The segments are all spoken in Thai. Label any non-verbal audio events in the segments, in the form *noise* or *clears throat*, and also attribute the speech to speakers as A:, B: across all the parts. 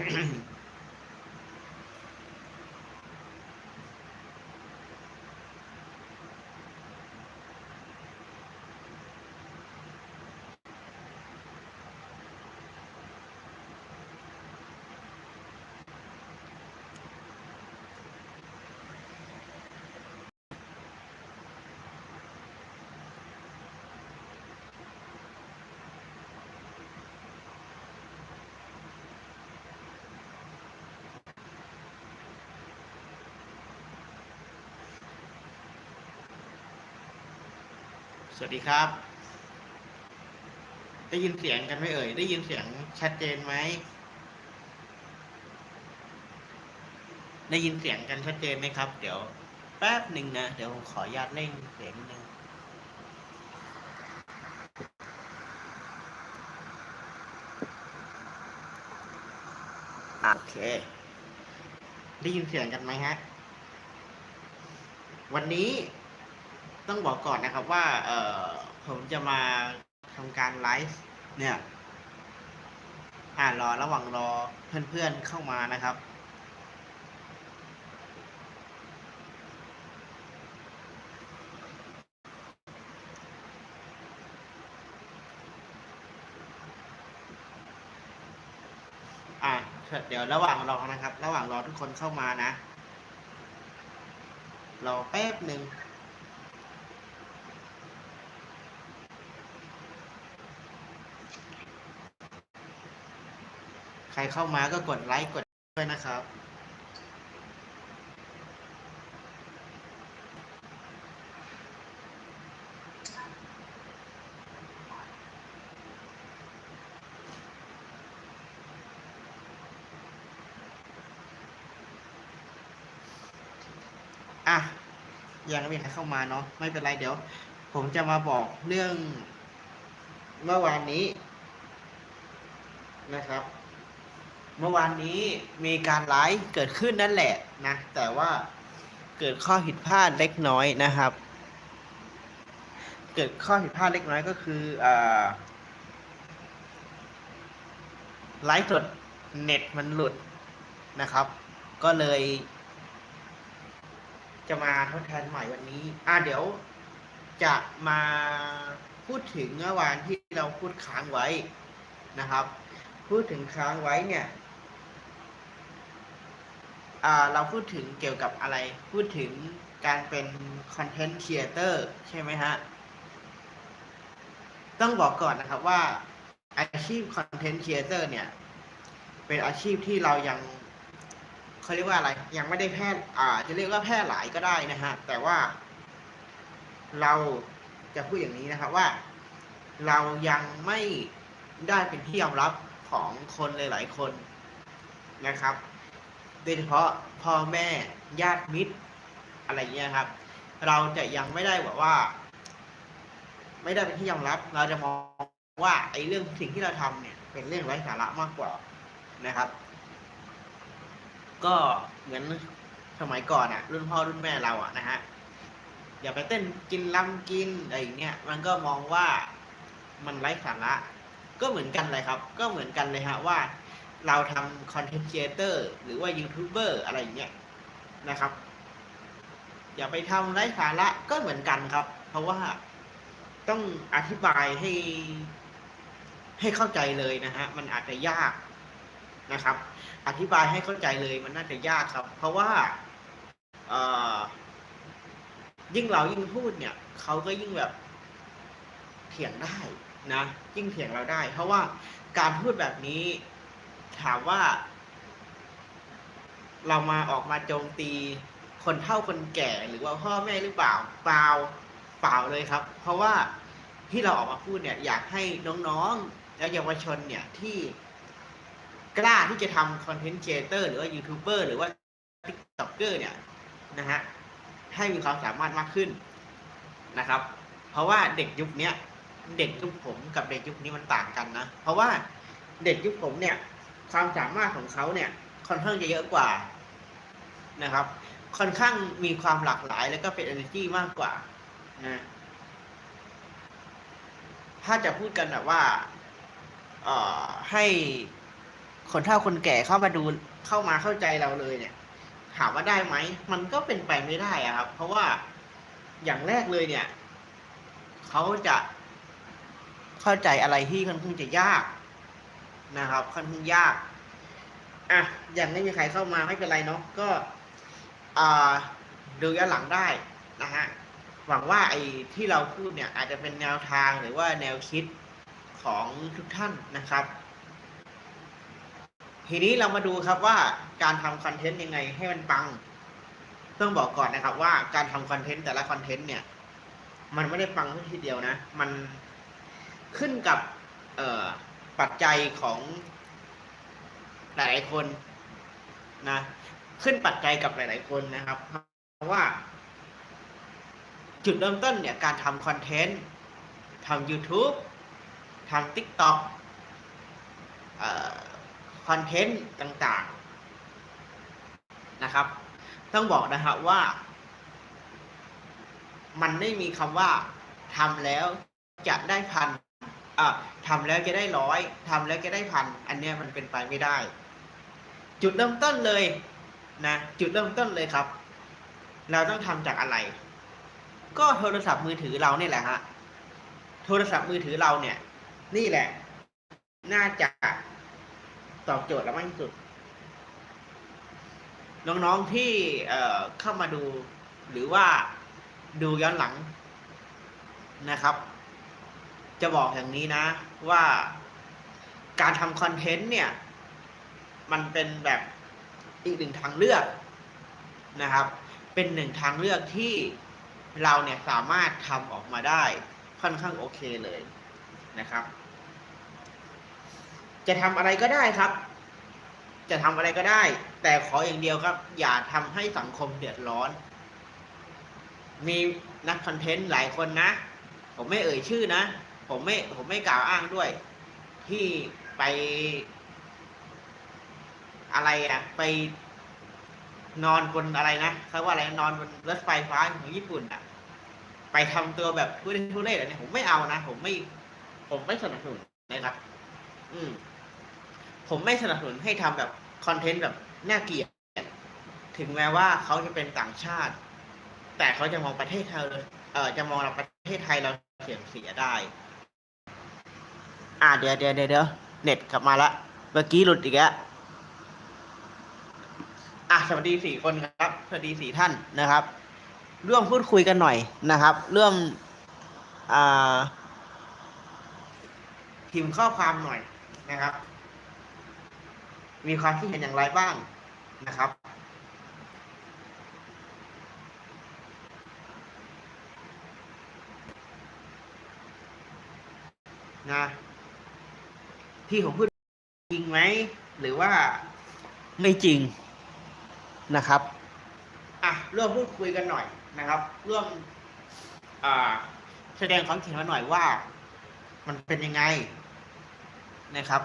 A: Mm-hmm. *clears throat* สวัสดีครับ ได้ยินเสียงกันไหมเอ่ย ได้ยินเสียงชัดเจนไหม ได้ยินเสียงกันชัดเจนไหมครับ เดี๋ยว แป๊บหนึ่งนะ เดี๋ยวผมขออนุญาตเร่งเสียงนิดนึงอะโอเค ได้ยินเสียงกันไหมฮะ วันนี้ ต้องบอกก่อนนะครับว่า เออผมจะมาทำการไลฟ์เนี่ย อ่ารอระหว่างรอเพื่อนๆเข้ามานะครับ อะเดี๋ยวระหว่างรอนะครับ ระหว่างรอทุกคนเข้ามานะ รอแป๊บหนึ่ง ใครเข้ามาก็กดไลค์กดด้วยนะครับ อะ ยังไม่มีใครเข้ามาเนาะไม่เป็นไรเดี๋ยว ผมจะมาบอกเรื่องเมื่อวานนี้นะครับ เมื่อวานนี้มีการไลฟ์เกิดขึ้นนั่นแหละนะ แต่ว่าเกิดข้อผิดพลาดเล็กน้อยนะครับ เกิดข้อผิดพลาดเล็กน้อยก็คืออไลฟ์สดเน็ตมันหลุดนะครับ ก็เลย จะมาทดแทนใหม่วันนี้ อ่าเดี๋ยวจะมาพูดถึงเมื่อวานที่เราพูดค้างไว้นะครับ พูดถึงค้างไว้เนี่ย เราพูดถึงเกี่ยวกับอะไร พูดถึงการเป็นคอนเทนต์ครีเอเตอร์ใช่ไหมฮะ ต้องบอกก่อนนะครับว่าอาชีพคอนเทนต์ครีเอเตอร์เนี่ย เป็นอาชีพที่เรายังเขาเรียกว่าอะไร ยังไม่ได้แพร่อ่า จะเรียกว่าแพร่หลายก็ได้นะฮะ แต่ว่า เราจะพูดอย่างนี้นะครับว่า เรายังไม่ได้เป็นที่ยอมรับของคนหลาย ๆ คนนะครับ โดยเฉพาะพ่อแม่ญาติมิตรอะไรเงี้ยครับ เราจะยังไม่ได้แบบว่า ไม่ได้เป็นที่ยอมรับ เราจะมองว่าไอ้เรื่องสิ่งที่เราทำเนี่ย เป็นเรื่องไร้สาระมากกว่านะครับ ก็เหมือนสมัยก่อนอะรุ่นพ่อรุ่นแม่เราอะนะฮะอย่าไปเต้นกินลำกินอะไรอย่างเงี้ยมันก็มองว่ามันไร้สาระก็เหมือนกันเลยครับ ก็เหมือนกันเลยฮะว่า เราทำคอนเทนต์ครีเอเตอร์หรือว่ายูทูบเบอร์อะไรอย่างเงี้ยนะครับ อย่าไปทำไร้สาระก็เหมือนกันครับ เพราะว่าต้องอธิบายให้ ให้เข้าใจเลยนะฮะมันอาจจะยากนะครับ อธิบายให้เข้าใจเลยมันน่าจะยากครับ เพราะว่าเออยิ่งเรายิ่งพูดเนี่ยเขาก็ยิ่งแบบเถียงได้นะ ยิ่งเถียงเราได้ เพราะว่าการพูดแบบนี้ ถามว่า เรามาออกมาโจมตี คนเฒ่าคนแก่หรือว่าพ่อแม่หรือเปล่าเปล่าเปล่าเลยครับ เพราะว่าที่เราออกมาพูดเนี่ย อยากให้น้องๆและเยาวชนเนี่ยที่กล้าที่จะทำคอนเทนต์เอเตอร์หรือว่ายูทูบเบอร์หรือว่าติ๊กต็อกเกอร์เนี่ยนะฮะให้มีความสามารถมากขึ้นนะครับ เพราะว่าเด็กยุคนี้เด็กยุคผมกับเด็กยุคนี้มันต่างกันนะ เพราะว่าเด็กยุคผมเนี่ย ความสามารถของเขาเนี่ยค่อนข้างจะเยอะกว่านะครับ ค่อนข้างมีความหลากหลายแล้วก็เป็น energy มากกว่านะถ้าจะพูดกันแบบว่าเอ่อให้คนเฒ่าคนแก่เข้ามาดูเข้ามาเข้าใจเราเลยเนี่ย ถามว่าได้ไหมมันก็เป็นไปไม่ได้อะครับ เพราะว่าอย่างแรกเลยเนี่ยเขาจะเข้าใจอะไรที่ค่อนข้างจะยาก นะครับค่อนข้างยากอะอย่างไม่มีใครเข้ามาไม่เป็นไรเนาะก็อ่าดูย้อนหลังได้นะฮะหวังว่าไอ้ที่เราพูดเนี่ยอาจจะเป็นแนวทางหรือว่าแนวคิดของทุกท่านนะครับ ทีนี้เรามาดูครับว่าการทำคอนเทนต์ยังไงให้มันปัง ต้องบอกก่อนนะครับว่าการทำคอนเทนต์แต่ละคอนเทนต์เนี่ย มันไม่ได้ปังทีเดียวนะ มันขึ้นกับ เอ่อ ปัจจัยของหลายๆคนนะ ขึ้นปัจจัยกับหลาย ๆ คนนะครับ เพราะว่า จุดเริ่มต้นเนี่ยการทำคอนเทนต์ทำ YouTube ทำ TikTok เอ่อคอนเทนต์ต่างๆนะครับ ต้องบอกนะครับว่า มันไม่มีคำว่าทำแล้วจะได้พัน อะทำแล้วจะได้ร้อยทำแล้วจะได้พันอันเนี้ยมันเป็นไปไม่ได้ จุดเริ่มต้นเลยนะจุดเริ่มต้นเลยครับ เราต้องทำจากอะไร ก็โทรศัพท์มือถือเราเนี่ยแหละฮะโทรศัพท์มือถือเราเนี่ย นี่แหละ น่าจะตอบโจทย์เรามากที่สุด น้องๆที่เอ่อเข้ามาดูหรือว่าดูย้อนหลังนะครับ จะบอกอย่างนี้นะว่าการทำคอนเทนต์เนี่ย มันเป็นแบบอีกหนึ่งทางเลือกนะครับ เป็นหนึ่งทางเลือกที่เราเนี่ยสามารถทำออกมาได้ค่อนข้างโอเคเลยนะครับ จะทำอะไรก็ได้ครับ จะทำอะไรก็ได้ แต่ขออย่างเดียวครับ อย่าทำให้สังคมเดือดร้อน มีนักคอนเทนต์หลายคนนะ ผมไม่เอ่ยชื่อนะ ผมไม่ผมไม่กล่าวอ้างด้วย ที่ไป อะไรอะไปนอนบนอะไรนะเขาว่าอะไรนอนบนรถไฟฟ้าของญี่ปุ่นอะไปทำตัวแบบทุเรศทุเรศอะไรเนี่ยผมไม่เอานะผมไม่ ผมไม่สนับสนุนนะครับ อืม ผมไม่สนับสนุนให้ทำแบบคอนเทนต์แบบน่าเกลียดถึงแม้ว่าเขาจะเป็นต่างชาติ แต่เขาจะมองประเทศไทยเลยเออจะมองเราประเทศไทยเราเสียเสียได้ อ่าเดี๋ยวเดี๋ยวเดี๋ยวเดี๋ยวเน็ตกลับมาละ เมื่อกี้หลุดอีกแล้วอะสวัสดีสี่คนครับ สวัสดีสี่ท่านนะครับ ร่วมพูดคุยกันหน่อยนะครับ เรื่องอ่าพิมพ์ข้อความหน่อยนะครับ มีความคิดเห็นอย่างไรบ้างนะครับ นะ ที่ผมพูดจริงไหม หรือว่าไม่จริงนะครับอะร่วมพูดคุยกันหน่อยนะครับร่วมอ่าแสดงความคิดเห็นมาหน่อยว่า มันเป็นยังไงนะครับ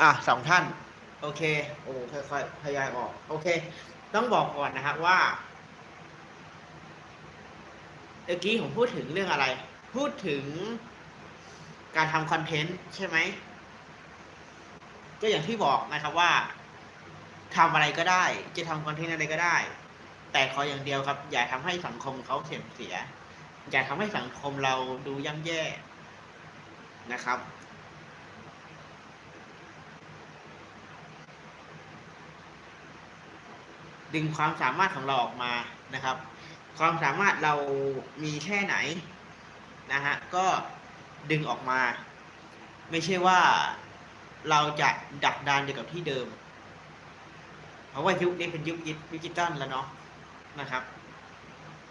A: อะสองท่าน โอเค โอ้ค่อยๆพยายออก โอเค ต้องบอกก่อนนะครับว่า เมื่อกี้ผมพูดถึงเรื่องอะไร พูดถึงการทำคอนเทนต์ใช่ไหม ก็อย่างที่บอกนะครับว่าทำอะไรก็ได้ จะทำคอนเทนต์อะไรก็ได้ แต่ขออย่างเดียวครับ อย่าทำให้สังคมเขาเสียเสีย อย่าทำให้สังคมเราดูย่ำแย่นะครับดึงความสามารถของเราออกมานะครับ ความสามารถเรามีแค่ไหนนะฮะก็ดึงออกมา ไม่ใช่ว่าเราจะดักดานอยู่กับที่เดิม เพราะว่ายุคนี้เป็นยุคดิจิตอลแล้วเนาะนะครับ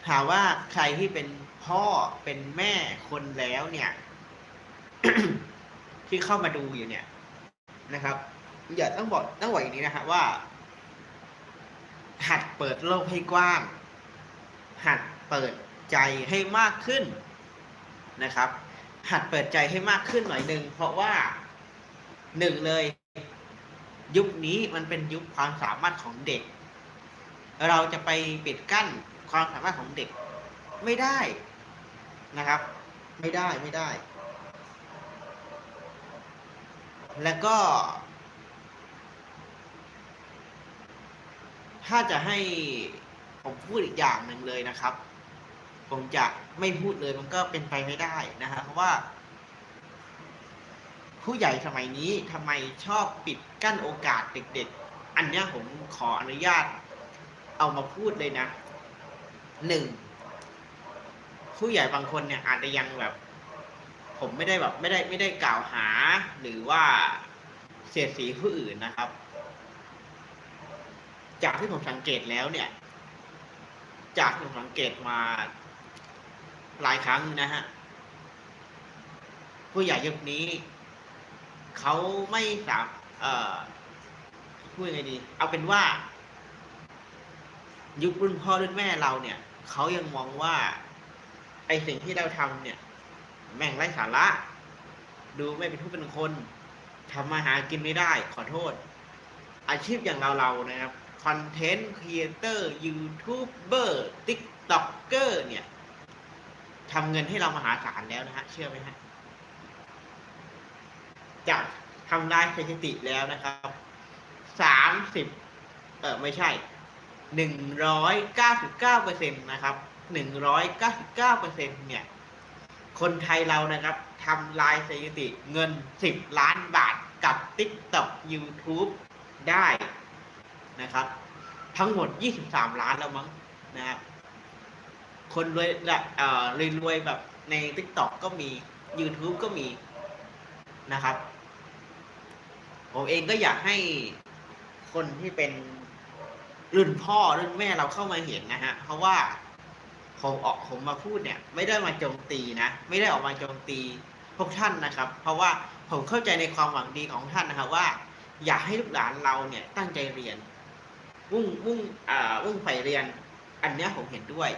A: ถามว่าใครที่เป็นพ่อเป็นแม่คนแล้วเนี่ย ที่เข้ามาดูอยู่เนี่ยนะครับ อย่าต้องบอกต้องบอกอย่างนี้นะครับว่า หัดเปิดโลกให้กว้าง หัดเปิดใจให้มากขึ้นนะครับ หัดเปิดใจให้มากขึ้นหน่อยหนึ่งเพราะว่าหนึ่งเลย ยุคนี้มันเป็นยุคความสามารถของเด็ก เราจะไปปิดกั้นความสามารถของเด็กไม่ได้นะครับ ไม่ได้ไม่ได้ แล้วก็ ถ้าจะให้ ผมพูดอีกอย่างหนึ่งเลยนะครับ ผมจะไม่พูดเลยมันก็เป็นไปไม่ได้นะฮะเพราะว่า ผู้ใหญ่สมัยนี้ทำไมชอบปิดกั้นโอกาสเด็ก ๆ อันเนี้ยผมขออนุญาต เอามาพูดเลยนะหนึ่งผู้ใหญ่บางคนเนี่ยอาจจะยังแบบ ผมไม่ได้แบบไม่ได้ไม่ได้กล่าวหา หรือว่าเสียดสีผู้อื่นนะครับ จากที่ผมสังเกตแล้วเนี่ย จากที่ผมสังเกตมาหลายครั้งนะฮะ ผู้ใหญ่ยุคนี้ เขาไม่สามเอ่อพูดยังไงดี เอาเป็นว่า ยุครุ่นพ่อรุ่นแม่เราเนี่ย เขายังมองว่า ไอสิ่งที่เราทำเนี่ย แม่งไร้สาระ ดูไม่เป็นผู้เป็นคนทำมาหากินไม่ได้ ขอโทษ อาชีพอย่างเราเรานะครับ คอนเทนต์ครีเอเตอร์ยูทูบเบอร์ติ๊กต็อกเกอร์เนี่ยทำเงินให้เรามหาศาลแล้วนะฮะ เชื่อไหมฮะจะทำลายสถิติแล้วนะครับสามสิบเออไม่ใช่หนึ่งร้อยเก้าสิบเก้าเปอร์เซ็นต์นะครับหนึ่งร้อยเก้าสิบเก้าเปอร์เซ็นต์เนี่ย คนไทยเรานะครับทำลายสถิติเงินสิบล้านบาทกับ TikTok YouTube ได้ นะครับ ทั้งหมด 23 ล้านแล้วมั้งนะครับคนรวยละเอ่อรวยแบบใน TikTok ก็มี YouTube ก็มีนะครับ ผมเองก็อยากให้คนที่เป็นรุ่นพ่อรุ่นแม่เราเข้ามาเห็นนะฮะ เพราะว่าผมออกผมมาพูดเนี่ย ไม่ได้มาโจมตีนะ ไม่ได้ออกมาโจมตีพวกท่านนะครับ เพราะว่าผมเข้าใจในความหวังดีของท่านนะครับว่า อยากให้ลูกหลานเราเนี่ยตั้งใจเรียน มุ่งมุ่งอ่ามุ่งใฝ่เรียน อันเนี้ยผมเห็นด้วย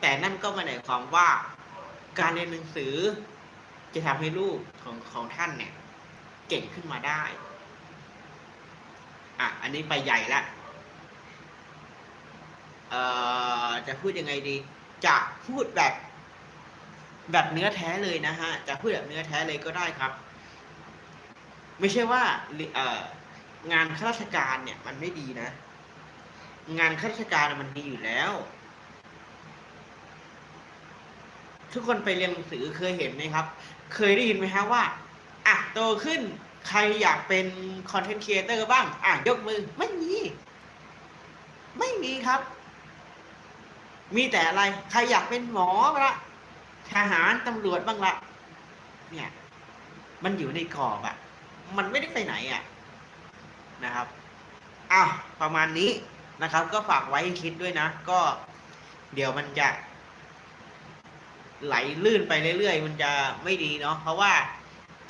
A: แต่นั่นก็ไม่ได้ความว่าการเรียนหนังสือ จะทำให้ลูกของของท่านเนี่ย เก่งขึ้นมาได้ อะ อันนี้ไปใหญ่ละเอ่อจะพูดยังไงดี จะพูดแบบแบบเนื้อแท้เลยนะฮะ จะพูดแบบเนื้อแท้เลยก็ได้ครับ ไม่ใช่ว่าเอ่องานข้าราชการเนี่ย มันไม่ดีนะ งานข้าราชการมันดีอยู่แล้ว ทุกคนไปเรียนหนังสือเคยเห็นไหมครับ เคยได้ยินไหมฮะว่าอะโตขึ้นใครอยากเป็นคอนเทนต์ครีเอเตอร์บ้าง อะยกมือ ไม่มี ไม่มีครับ มีแต่อะไร ใครอยากเป็นหมอบ้างละทหารตำรวจบ้างละเนี่ย มันอยู่ในกรอบอะมันไม่ได้ไปไหนอะนะครับอะประมาณนี้ นะครับ ก็ฝากไว้ให้คิดด้วยนะ ก็เดี๋ยวมันจะไหลลื่นไปเรื่อยๆ มันจะไม่ดีเนาะเพราะว่า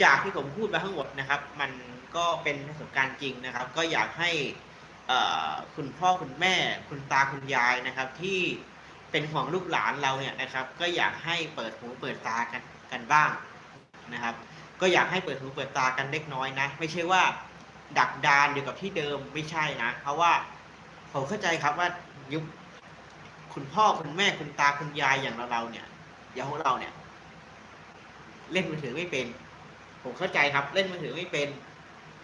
A: จากที่ผมพูดมาทั้งหมดนะครับ มันก็เป็นประสบการณ์จริงนะครับ ก็อยากให้คุณพ่อคุณแม่ คุณตาคุณยายนะครับ ที่เป็นห่วงลูกหลานเราเนี่ยนะครับ ก็อยากให้เปิดหูเปิดตากันกันบ้างนะครับ ก็อยากให้เปิดหูเปิดตากันเล็กน้อยนะ ไม่ใช่ว่าดักดานอยู่กับที่เดิมไม่ใช่นะ เพราะว่า ผมเข้าใจครับว่ายุคคุณพ่อคุณแม่คุณตาคุณยายอย่างเราเราเนี่ยอย่างพวกเราเนี่ย เล่นมือถือไม่เป็น ผมเข้าใจครับ เล่นมือถือไม่เป็น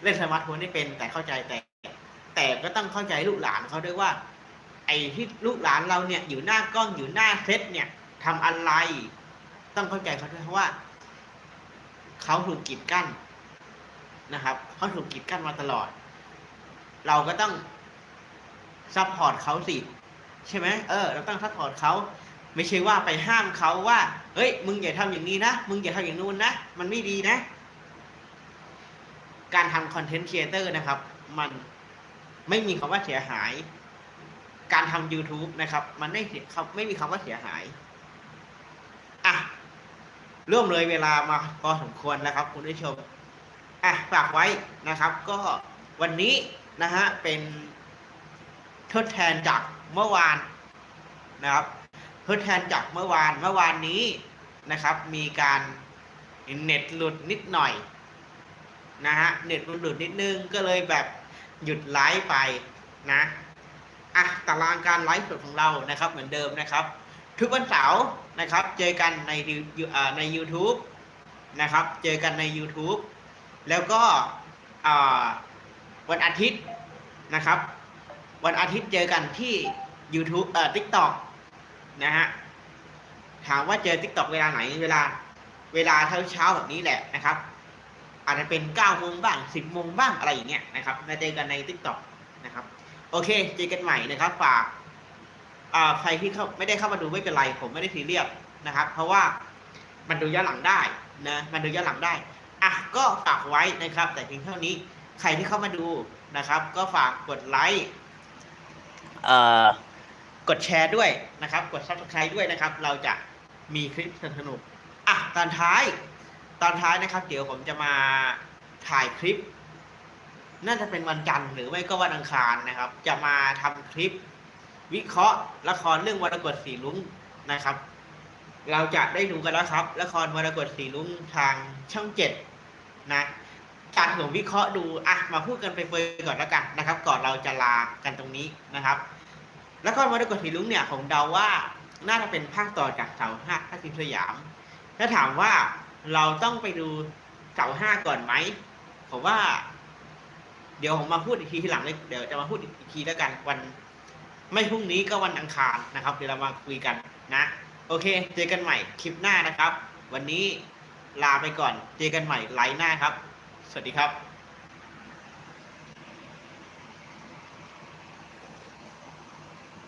A: เล่นสมาร์ทโฟนไม่เป็น แต่เข้าใจแต่ แต่ก็ต้องเข้าใจลูกหลานเขาด้วยว่า ไอ้ที่ลูกหลานเราเนี่ย อยู่หน้ากล้องอยู่หน้าเซตเนี่ยทำอะไร ต้องเข้าใจเขาด้วยเพราะว่าเขาถูกกีดกั้นนะครับเขาถูกกีดกั้นมาตลอด เราก็ต้อง ซัพพอร์ตเขาสิใช่ไหมเออเราต้องซัพพอร์ตเขาไม่ใช่ว่าไปห้ามเขาว่า เฮ้ย มึงอย่าทำอย่างนี้นะ มึงอย่าทำอย่างนู้นนะ มันไม่ดีนะ การทำคอนเทนต์ครีเอเตอร์นะครับ มันไม่มีคำว่าเสียหาย การทำ YouTube นะครับ มันไม่ไม่มีคำว่าเสียหาย อะร่วมเลยเวลามาพอสมควรแล้วครับ คุณผู้ชม อะฝากไว้นะครับ ก็วันนี้นะฮะเป็น ทดแทนจากเมื่อวานนะครับทดแทนจากเมื่อวานเมื่อวานนี้นะครับ มีการเน็ตหลุดนิดหน่อยนะฮะเน็ตมันหลุดนิดนึงก็เลยแบบหยุดไลฟ์ไปนะอะตารางการไลฟ์สดของเรานะครับ เหมือนเดิมนะครับ ทุกวันเสาร์นะครับ เจอกันในยูใน u t u b e นะครับ เจอกันใน YouTube แล้วก็วันอาทิตย์นะครับ วันอาทิตย์เจอกันที่ YouTube เอ่อ TikTok นะฮะ ถามว่าเจอ TikTok เวลาไหน เวลา เวลาเช้าเช้าแบบนี้แหละนะครับ อาจจะเป็น9โมงบ้าง 10โมงบ้างอะไรอย่างเงี้ยนะครับมาเจอกันใน TikTok นะครับ โอเค เจอกันใหม่นะครับ ฝากอ่าใครที่เข้าไม่ได้เข้ามาดูไม่เป็นไร ผมไม่ได้ซีเรียสนะครับ เพราะว่ามันดูย้อนหลังได้นะ มันดูย้อนหลังได้ อะ ก็ฝากไว้นะครับ แต่เพียงเท่านี้ ใครที่เข้ามาดูนะครับ ก็ฝากกดไลค์ กดแชร์ด้วยนะครับ กด subscribe ด้วยนะครับ เราจะมีคลิปสนุกอะตอนท้าย ตอนท้ายนะครับ เดี๋ยวผมจะมาถ่ายคลิป น่าจะเป็นวันจันทร์หรือไม่ก็วันอังคารนะครับ จะมาทำคลิป วิเคราะห์ละครเรื่องวรกฏสีลุ้งนะครับ เราจะได้ดูกันแล้วครับ ละครวรกฏสีลุ้งทางช่องเจ็ดนะ จากผมวิเคราะห์ดูอะมาพูดกันไปเฟยก่อนแล้วกันนะครับ ก่อนเราจะลากันตรงนี้นะครับ และครวรรณกฏสีลุงเนี่ยผมเดาว่าน่าจะเป็นภาคต่อจากเสาห้าทัศนสยาม ถ้าถามว่าเราต้องไปดูเสาห้าก่อนไหมผมว่า เดี๋ยวผมมาพูดอีกทีทีหลังเลยเดี๋ยวจะมาพูดอีกทีแล้วกันวัน ไม่พรุ่งนี้ก็วันอังคารนะครับ เดี๋ยวเรามาคุยกันนะ โอเค เจอกันใหม่คลิปหน้านะครับ วันนี้ลาไปก่อน เจอกันใหม่ไลฟ์หน้าครับ สวัสดีครับ